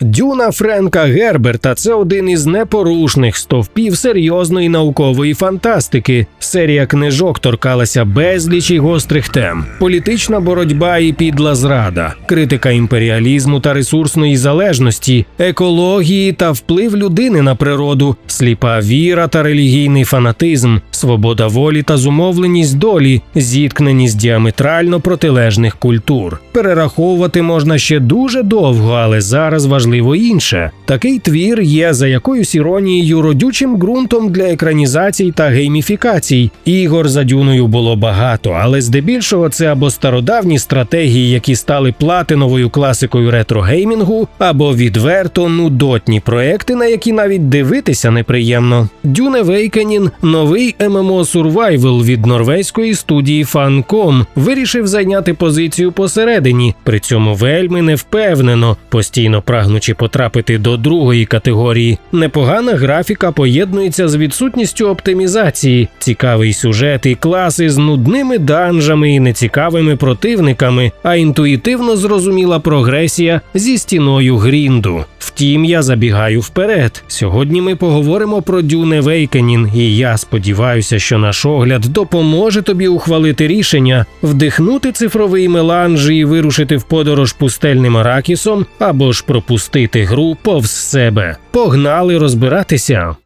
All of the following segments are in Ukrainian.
Дюна Френка Герберта це один із непорушних стовпів серйозної наукової фантастики. Серія книжок торкалася безлічі гострих тем: політична боротьба і підла зрада, критика імперіалізму та ресурсної залежності, екології та вплив людини на природу, сліпа віра та релігійний фанатизм, свобода волі та зумовленість долі, зіткнені з діаметрально протилежних культур. Перераховувати можна ще дуже довго, але зараз важливо інше. Такий твір є за якоюсь іронією родючим ґрунтом для екранізацій та гейміфікацій. Ігор за дюною було багато, але здебільшого це або стародавні стратегії, які стали платиновою класикою ретрогеймінгу, або відверто нудотні проекти, на які навіть дивитися неприємно. Dune Awakening – новий MMO Survival від норвезької студії Funcom, вирішив зайняти позицію посередині, при цьому вельми невпевнено, постійно прагнучи потрапити до другої категорії. Непогана графіка поєднується з відсутністю оптимізації, цікавий сюжет і класи з нудними данжами і нецікавими противниками, а інтуїтивно зрозуміла прогресія зі стіною грінду. Втім, я забігаю вперед. Сьогодні ми поговоримо про Дюне Вейкенін, і я сподіваюся, що наш огляд допоможе тобі ухвалити рішення, вдихнути цифровий меланж і вирушити в подорож пустельним аракісом або ж пропустити гру повз себе. Погнали розбиратися.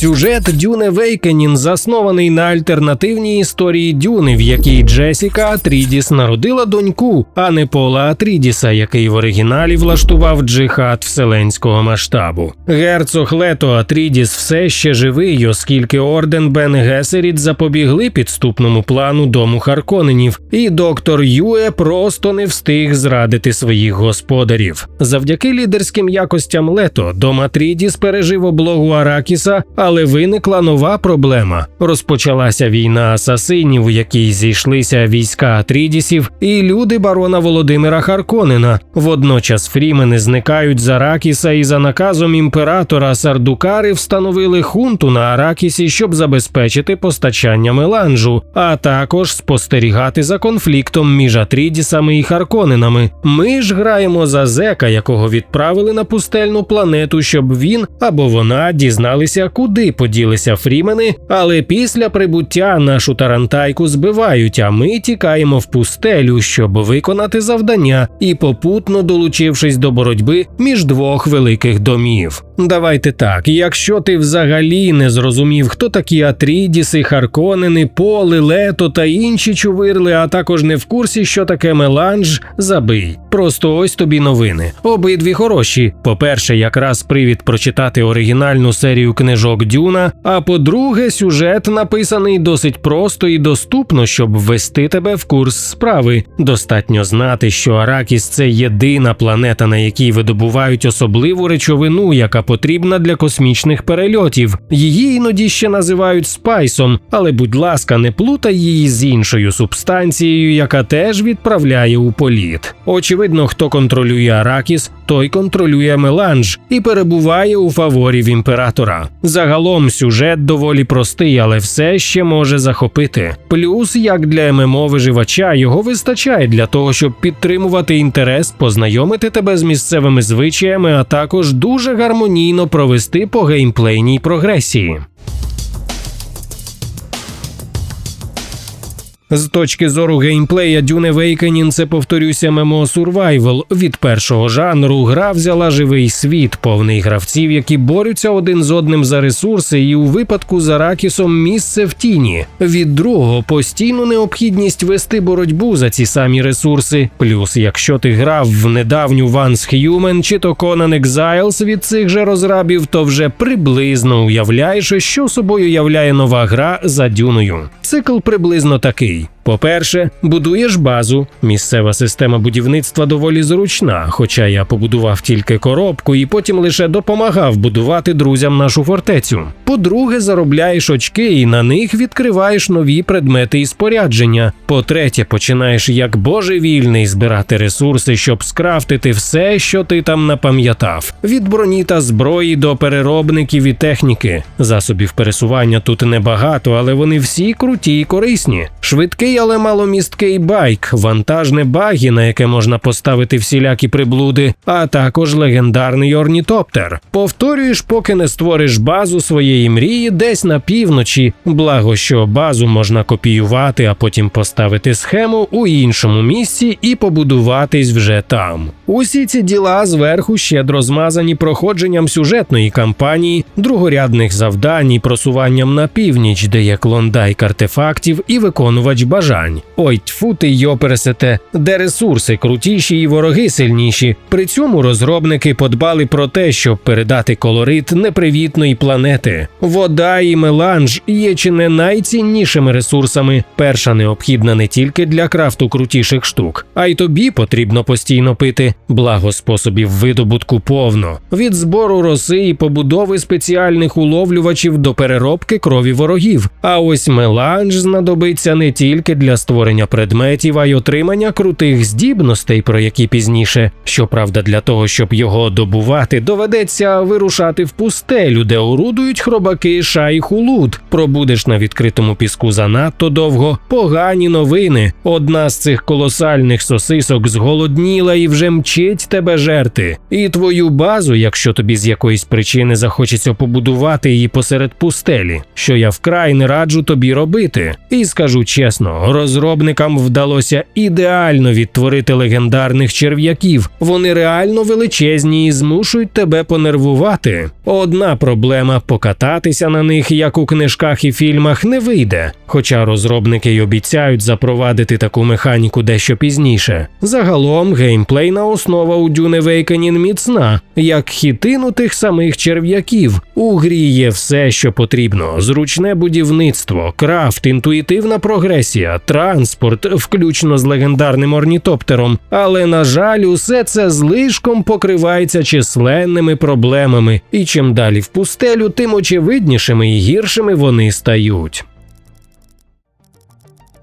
Сюжет Дюне Вейкенін заснований на альтернативній історії Дюни, в якій Джесіка Атрідіс народила доньку, а не Пола Атрідіса, який в оригіналі влаштував джихад вселенського масштабу. Герцог Лето Атрідіс все ще живий, оскільки орден Бен Гесеріт запобігли підступному плану дому Харконенів, і доктор Юе просто не встиг зрадити своїх господарів. Завдяки лідерським якостям Лето дом Атрідіс пережив облогу Аракіса. Але виникла нова проблема. Розпочалася війна асасинів, у якій зійшлися війська Атрідісів і люди барона Володимира Харконена. Водночас фрімени зникають з Аракіса і за наказом імператора Сардукари встановили хунту на Аракісі, щоб забезпечити постачання меланжу, а також спостерігати за конфліктом між Атрідісами і Харконенами. Ми ж граємо за зека, якого відправили на пустельну планету, щоб він або вона дізналися, куди поділися фрімени, але після прибуття нашу тарантайку збивають, а ми тікаємо в пустелю, щоб виконати завдання і попутно долучившись до боротьби між двох великих домів. Давайте так, якщо ти взагалі не зрозумів, хто такі Атрідіси, Харконени, Поли, Лето та інші чувирли, а також не в курсі, що таке меланж, забий. Просто ось тобі новини. Обидві хороші. По-перше, якраз привід прочитати оригінальну серію книжок Дюна. А по-друге, сюжет написаний досить просто і доступно, щоб ввести тебе в курс справи. Достатньо знати, що Аракіс це єдина планета, на якій видобувають особливу речовину, яка потрібна для космічних перельотів. Її іноді ще називають спайсом, але будь ласка, не плутай її з іншою субстанцією, яка теж відправляє у політ. Очевидно, хто контролює Аракіс, той контролює меланж і перебуває у фаворів імператора. Загалом сюжет доволі простий, але все ще може захопити. Плюс, як для ММО виживача, його вистачає для того, щоб підтримувати інтерес, познайомити тебе з місцевими звичаями, а також дуже гармонійно провести по геймплейній прогресії. З точки зору геймплея Dune Awakening це повторюся MMO Survival. Від першого жанру гра взяла живий світ, повний гравців, які борються один з одним за ресурси, і у випадку з Аракісом місце в тіні. Від другого постійну необхідність вести боротьбу за ці самі ресурси. Плюс, якщо ти грав в недавню Once Human чи то Conan Exiles від цих же розрабів, то вже приблизно уявляєш, що собою являє нова гра за дюною. Цикл приблизно такий. the По-перше, будуєш базу. Місцева система будівництва доволі зручна, хоча я побудував тільки коробку і потім лише допомагав будувати друзям нашу фортецю. По-друге, заробляєш очки і на них відкриваєш нові предмети і спорядження. По-третє, починаєш як божевільний збирати ресурси, щоб скрафтити все, що ти там напам'ятав: від броні та зброї до переробників і техніки. Засобів пересування тут небагато, але вони всі круті і корисні. Швидкий Але маломісткий байк, вантажне багі, на яке можна поставити всілякі приблуди, а також легендарний орнітоптер. Повторюєш, поки не створиш базу своєї мрії десь на півночі. Благо, що базу можна копіювати, а потім поставити схему у іншому місці і побудуватись вже там. Усі ці діла зверху щедро змазані проходженням сюжетної кампанії, другорядних завдань і просуванням на північ, де є клондайк артефактів і виконувач бажань. Ой, тьфу ти йопересете, де ресурси крутіші і вороги сильніші. При цьому розробники подбали про те, щоб передати колорит непривітної планети. Вода і меланж є чи не найціннішими ресурсами. Перша необхідна не тільки для крафту крутіших штук, а й тобі потрібно постійно пити. Благо способів видобутку повно від збору роси і побудови спеціальних уловлювачів до переробки крові ворогів. А ось меланж знадобиться не тільки для створення предметів, а й отримання крутих здібностей, про які пізніше. Щоправда, для того, щоб його добувати, доведеться вирушати в пустелю, де орудують хробаки шайхулут. Пробудеш на відкритому піску занадто довго. Погані новини. Одна з цих колосальних сосисок зголодніла і вже мчить тебе жерти. І твою базу, якщо тобі з якоїсь причини захочеться побудувати її посеред пустелі, що я вкрай не раджу тобі робити. І скажу чесно, розробникам вдалося ідеально відтворити легендарних черв'яків. Вони реально величезні і змушують тебе понервувати. Одна проблема покататися на них, як у книжках і фільмах, не вийде. Хоча розробники й обіцяють запровадити таку механіку дещо пізніше. Загалом геймплейна основа у Dune Awakening міцна, як хітину тих самих черв'яків. У грі є все, що потрібно: зручне будівництво, крафт, інтуїтивна прогресія, транспорт, включно з легендарним орнітоптером. Але на жаль, усе це злишком покривається численними проблемами, і чим далі в пустелю, тим очевиднішими і гіршими вони стають.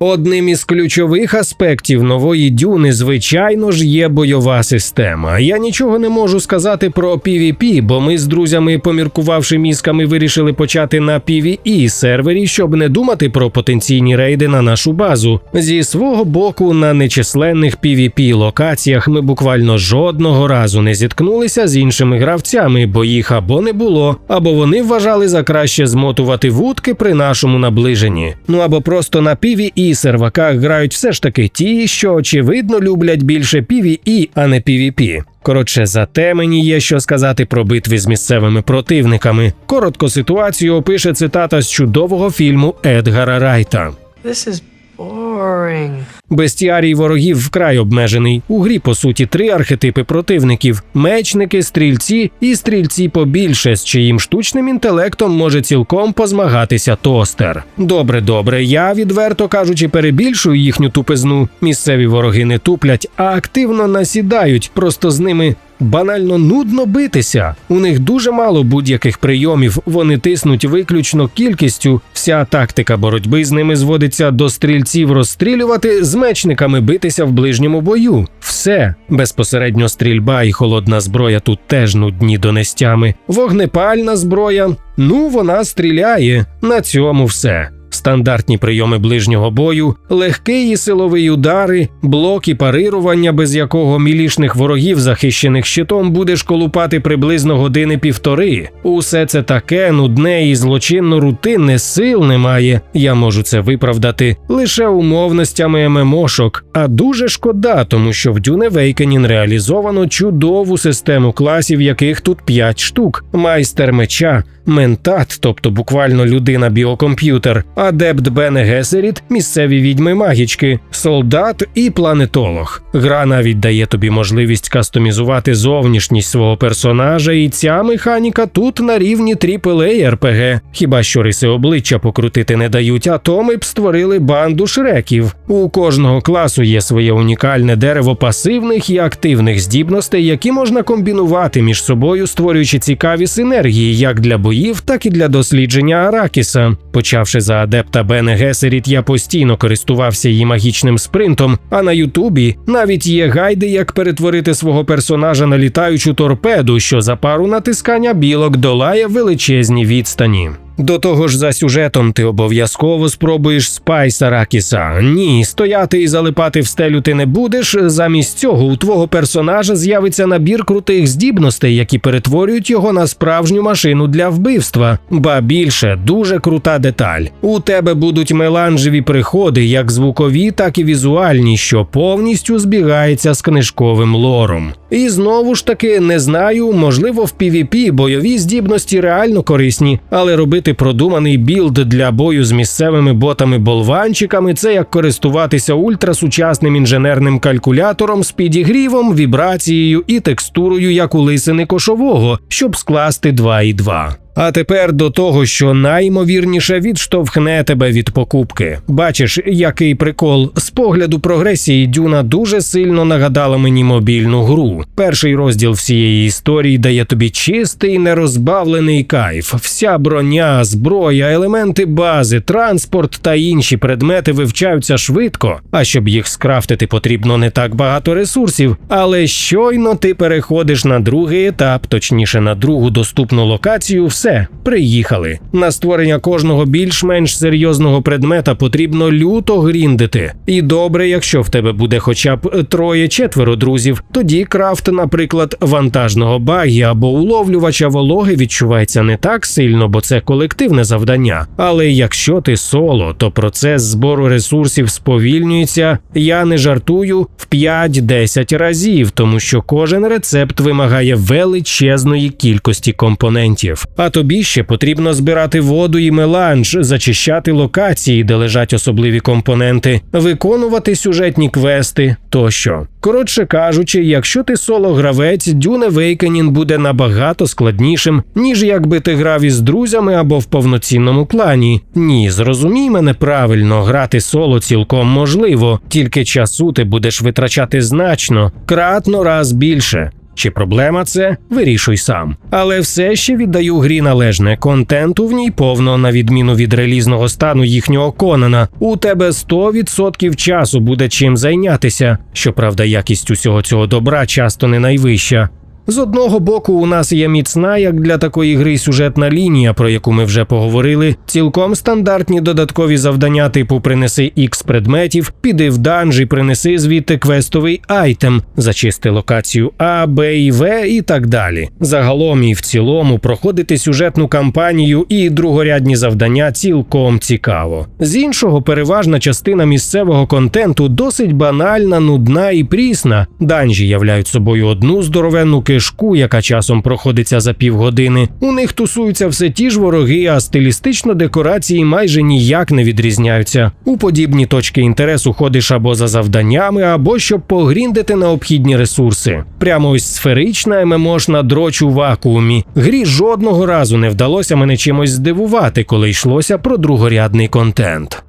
Одним із ключових аспектів нової дюни, звичайно ж, є бойова система. Я нічого не можу сказати про PvP, бо ми з друзями, поміркувавши мізками, вирішили почати на PvE сервері, щоб не думати про потенційні рейди на нашу базу. Зі свого боку, на нечисленних PvP локаціях ми буквально жодного разу не зіткнулися з іншими гравцями, бо їх або не було, або вони вважали за краще змотувати вудки при нашому наближенні. Ну або просто на PvE серваках грають все ж таки ті, що очевидно люблять більше PvE, а не PvP. Коротше, зате мені є що сказати про битви з місцевими противниками. Коротко ситуацію опише цитата з чудового фільму Едгара Райта. This is boring. Бестіарій ворогів вкрай обмежений. У грі, по суті, три архетипи противників: мечники, стрільці і стрільці побільше, з чиїм штучним інтелектом може цілком позмагатися тостер. Добре, добре, я відверто кажучи, перебільшую їхню тупизну. Місцеві вороги не туплять, а активно насідають, просто з ними. Банально нудно битися. У них дуже мало будь-яких прийомів. Вони тиснуть виключно кількістю. Вся тактика боротьби з ними зводиться до стрільців розстрілювати, з мечниками битися в ближньому бою. Все безпосередньо стрільба і холодна зброя тут теж нудні донестями. Вогнепальна зброя. Ну вона стріляє. На цьому все. Стандартні прийоми ближнього бою, легкий і силовий удари, блок і парирування, без якого мілішних ворогів, захищених щитом, будеш колупати приблизно години півтори. Усе це таке нудне і злочинно рутинне сил немає. Я можу це виправдати лише умовностями ММОшок. А дуже шкода, тому що в Dune Awakening реалізовано чудову систему класів, яких тут 5 штук: майстер меча, ментат, тобто буквально людина біокомп'ютер, адепт Бене Гесеріт, місцеві відьми магічки, солдат і планетолог. Гра навіть дає тобі можливість кастомізувати зовнішність свого персонажа, і ця механіка тут на рівні AAA RPG. Хіба що риси обличчя покрутити не дають, а то ми б створили банду шреків. У кожного класу є своє унікальне дерево пасивних і активних здібностей, які можна комбінувати між собою, створюючи цікаві синергії як для боїв, так і для дослідження Аракіса. Почавши за адепта Бене Гесеріт, я постійно користувався її магічним спринтом. А на Ютубі навіть є гайди, як перетворити свого персонажа на літаючу торпеду, що за пару натискання білок долає величезні відстані. До того ж, за сюжетом ти обов'язково спробуєш спайс Аракіса. Ні, стояти і залипати в стелю ти не будеш. Замість цього у твого персонажа з'явиться набір крутих здібностей, які перетворюють його на справжню машину для вбивства. Ба більше, дуже крута деталь. У тебе будуть меланжеві приходи, як звукові, так і візуальні, що повністю збігається з книжковим лором. І знову ж таки не знаю, можливо, в PvP бойові здібності реально корисні, але робити продуманий білд для бою з місцевими ботами-болванчиками це як користуватися ультрасучасним інженерним калькулятором з підігрівом, вібрацією і текстурою, як у лисини кошового, щоб скласти 2 і 2. А тепер до того, що найімовірніше відштовхне тебе від покупки. Бачиш, який прикол з погляду прогресії Дюна дуже сильно нагадала мені мобільну гру. Перший розділ всієї історії дає тобі чистий, нерозбавлений кайф. Вся броня, зброя, елементи бази, транспорт та інші предмети вивчаються швидко. А щоб їх скрафтити, потрібно не так багато ресурсів. Але щойно ти переходиш на другий етап, точніше на другу доступну локацію, все приїхали. На створення кожного більш-менш серйозного предмета потрібно люто гріндити. І добре, якщо в тебе буде хоча б троє-четверо друзів, тоді крафт, наприклад, вантажного багі або уловлювача вологи відчувається не так сильно, бо це колективне завдання. Але якщо ти соло, то процес збору ресурсів сповільнюється. Я не жартую в 5-10 разів, тому що кожен рецепт вимагає величезної кількості компонентів. А тобі ще потрібно збирати воду і меланж, зачищати локації, де лежать особливі компоненти, виконувати сюжетні квести тощо. Коротше кажучи, якщо ти соло-гравець, Dune Awakening буде набагато складнішим, ніж якби ти грав із друзями або в повноцінному клані. Ні, зрозумій мене правильно, грати соло цілком можливо, тільки часу ти будеш витрачати значно, кратно раз більше. Чи проблема це? Вирішуй сам. Але все ще віддаю грі належне. Контенту в ній повно, на відміну від релізного стану їхнього Конана. У тебе 100% часу буде чим зайнятися. Щоправда, якість усього цього добра часто не найвища. З одного боку, у нас є міцна, як для такої гри, сюжетна лінія, про яку ми вже поговорили. Цілком стандартні додаткові завдання, типу принеси X предметів, піди в данж і принеси звідти квестовий айтем, зачисти локацію А, Б і В і так далі. Загалом і в цілому проходити сюжетну кампанію і другорядні завдання цілком цікаво. З іншого, переважна частина місцевого контенту досить банальна, нудна і прісна. Данжі являють собою одну здоровенну кишку, яка часом проходиться за півгодини. У них тусуються все ті ж вороги, а стилістично декорації майже ніяк не відрізняються. У подібні точки інтересу ходиш або за завданнями, або щоб погріндити необхідні ресурси. Прямо ось сферична ММОшна дроч у вакуумі. Грі жодного разу не вдалося мене чимось здивувати, коли йшлося про другорядний контент.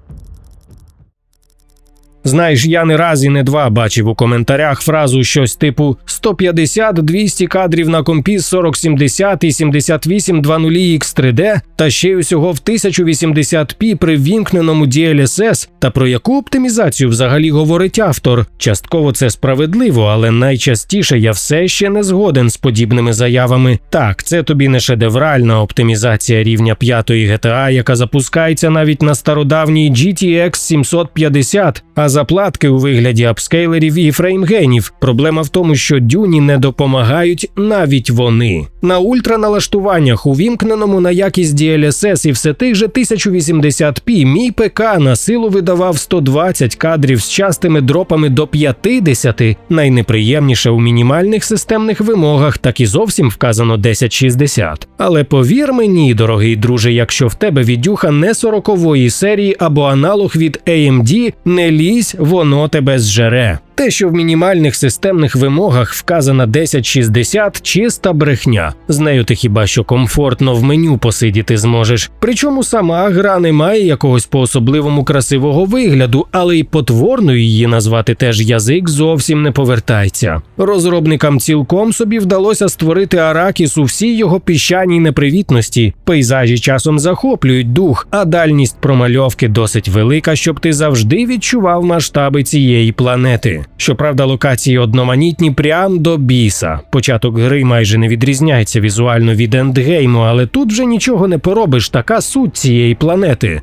Знаєш, я не раз і не два бачив у коментарях фразу щось типу 150-200 кадрів на компі 4070 і 7820 X3D, та ще й усього в 1080p при вімкненому DLSS, та про яку оптимізацію взагалі говорить автор. Частково це справедливо, але найчастіше я все ще не згоден з подібними заявами. Так, це тобі не шедевральна оптимізація рівня 5 GTA, яка запускається навіть на стародавній GTX 750, а заплатки у вигляді апскейлерів і фреймгенів. Проблема в тому, що дюні не допомагають навіть вони. На ультраналаштуваннях, увімкненому на якість DLSS і все тих же 1080p, мій ПК на силу видавав 120 кадрів з частими дропами до 50, найнеприємніше у мінімальних системних вимогах, так і зовсім вказано 1060. Але повір мені, дорогий друже, якщо в тебе відюха не 40-ї серії або аналог від AMD, не лізь, воно тебе зжере. Те, що в мінімальних системних вимогах вказана 1060 – чиста брехня. З нею ти хіба що комфортно в меню посидіти зможеш. Причому сама гра не має якогось по особливому красивого вигляду, але й потворною її назвати теж язик зовсім не повертається. Розробникам цілком собі вдалося створити Аракіс у всій його піщаній непривітності. Пейзажі часом захоплюють дух, а дальність промальовки досить велика, щоб ти завжди відчував масштаби цієї планети. Щоправда, локації одноманітні прям до біса. Початок гри майже не відрізняється візуально від ендгейму, але тут вже нічого не поробиш, така суть цієї планети.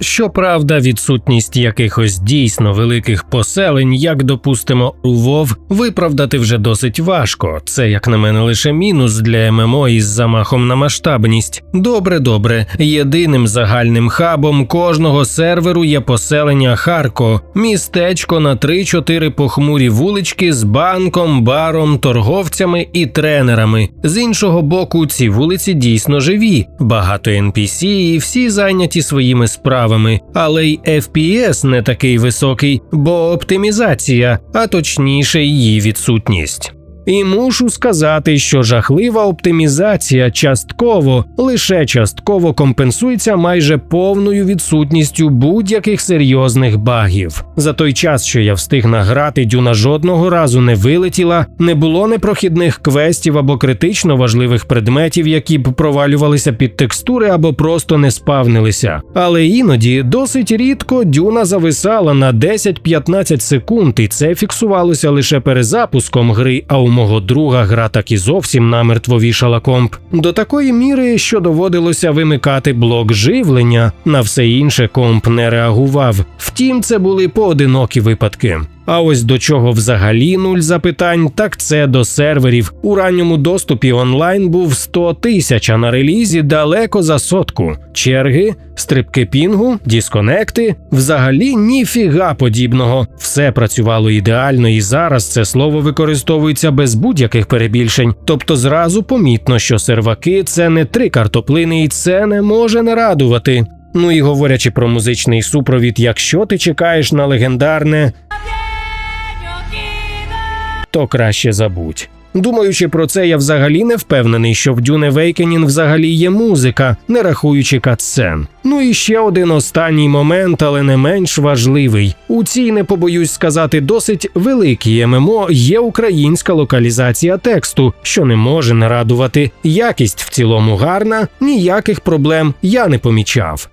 Щоправда, відсутність якихось дійсно великих поселень, як допустимо, у Вов, виправдати вже досить важко. Це, як на мене, лише мінус для ММО із замахом на масштабність. Добре, добре. Єдиним загальним хабом кожного серверу є поселення Харко, містечко на 3-4 похмурі вулички з банком, баром, торговцями і тренерами. З іншого боку, ці вулиці дійсно живі, багато NPC і всі зайняті своїми справами, але й FPS не такий високий, бо оптимізація, а точніше її відсутність. І мушу сказати, що жахлива оптимізація частково, лише частково компенсується майже повною відсутністю будь-яких серйозних багів. За той час, що я встиг награти, дюна жодного разу не вилетіла, не було непрохідних квестів або критично важливих предметів, які б провалювалися під текстури або просто не спавнилися. Але іноді досить рідко дюна зависала на 10-15 секунд, і це фіксувалося лише перезапуском гри. А у мого друга гра так і зовсім намертво вішала комп. До такої міри, що доводилося вимикати блок живлення, на все інше комп не реагував. Втім, це були поодинокі випадки. А ось до чого взагалі нуль запитань, так це до серверів. У ранньому доступі онлайн був 100 тисяч, а на релізі далеко за сотку. Черги, стрибки пінгу, дисконекти. Взагалі ніфіга подібного. Все працювало ідеально, і зараз це слово використовується без будь-яких перебільшень. Тобто зразу помітно, що серваки це не три картоплини, і це не може не радувати. Ну і говорячи про музичний супровід, якщо ти чекаєш на легендарне то краще забудь. Думаючи про це, я взагалі не впевнений, що в Dune Awakening взагалі є музика, не рахуючи катсцен. Ну і ще один останній момент, але не менш важливий. У цій не побоюсь сказати досить великій ММО є українська локалізація тексту, що не може не радувати. Якість в цілому гарна, ніяких проблем я не помічав.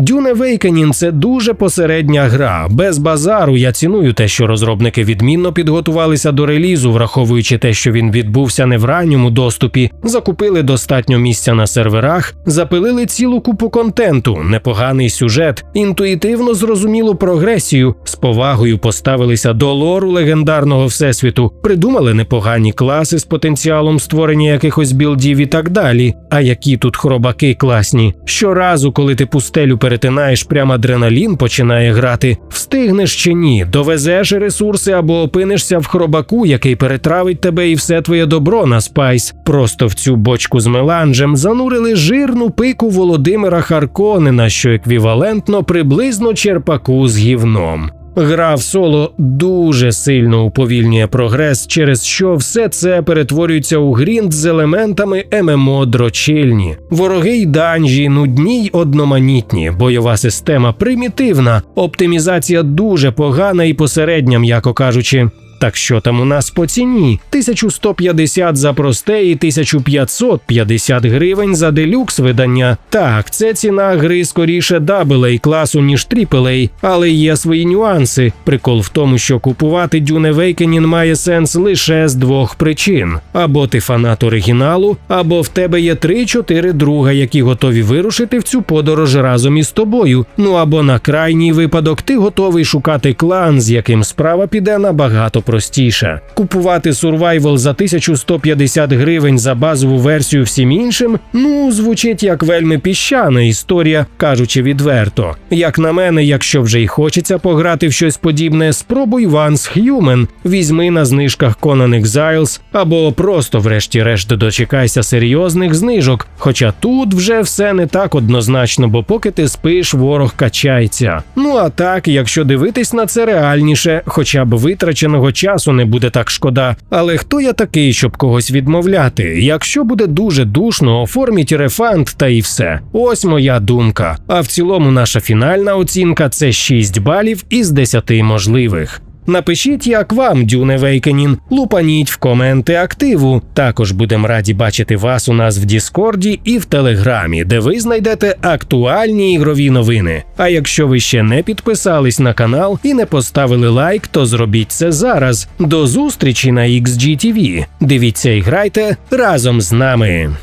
Dune Awakening – це дуже посередня гра. Без базару я ціную те, що розробники відмінно підготувалися до релізу, враховуючи те, що він відбувся не в ранньому доступі, закупили достатньо місця на серверах, запилили цілу купу контенту, непоганий сюжет, інтуїтивно зрозумілу прогресію, з повагою поставилися до лору легендарного всесвіту, придумали непогані класи з потенціалом створення якихось білдів і так далі. А які тут хробаки класні. Щоразу, коли ти пустелю перетинаєш, прям адреналін починає грати. Встигнеш чи ні, довезеш ресурси або опинишся в хробаку, який перетравить тебе і все твоє добро на спайс. Просто в цю бочку з меланжем занурили жирну пику Володимира Харконена, що еквівалентно приблизно черпаку з гівном. Гра в соло дуже сильно уповільнює прогрес, через що все це перетворюється у грінд з елементами ММО дрочильні. Вороги й данжі, нудні й одноманітні, бойова система примітивна, оптимізація дуже погана і посередня, м'яко кажучи. Так що там у нас по ціні? 1150 за просте і 1550 гривень за делюкс видання. Так, це ціна гри скоріше AA класу, ніж AAA, але є свої нюанси. Прикол в тому, що купувати Dune Awakening має сенс лише з двох причин: або ти фанат оригіналу, або в тебе є 3-4 друга, які готові вирушити в цю подорож разом із тобою. Ну або на крайній випадок ти готовий шукати клан, з яким справа піде набагато простіше. Купувати сурвайвал за 1150 гривень за базову версію всім іншим, ну звучить як вельми піщана історія, кажучи відверто. Як на мене, якщо вже й хочеться пограти в щось подібне, спробуй Once Human, візьми на знижках Conan Exiles, або просто, врешті-решт, дочекайся серйозних знижок. Хоча тут вже все не так однозначно, бо поки ти спиш, ворог качається. Ну а так, якщо дивитись на це реальніше, хоча б витраченого часу не буде так шкода. Але хто я такий, щоб когось відмовляти? Якщо буде дуже душно, оформіть рефанд та і все. Ось моя думка. А в цілому наша фінальна оцінка це 6 балів із 10 можливих. Напишіть, як вам Dune Awakening, лупаніть в коменти активу. Також будемо раді бачити вас у нас в Діскорді і в Телеграмі, де ви знайдете актуальні ігрові новини. А якщо ви ще не підписались на канал і не поставили лайк, то зробіть це зараз. До зустрічі на XGTV. Дивіться і грайте разом з нами.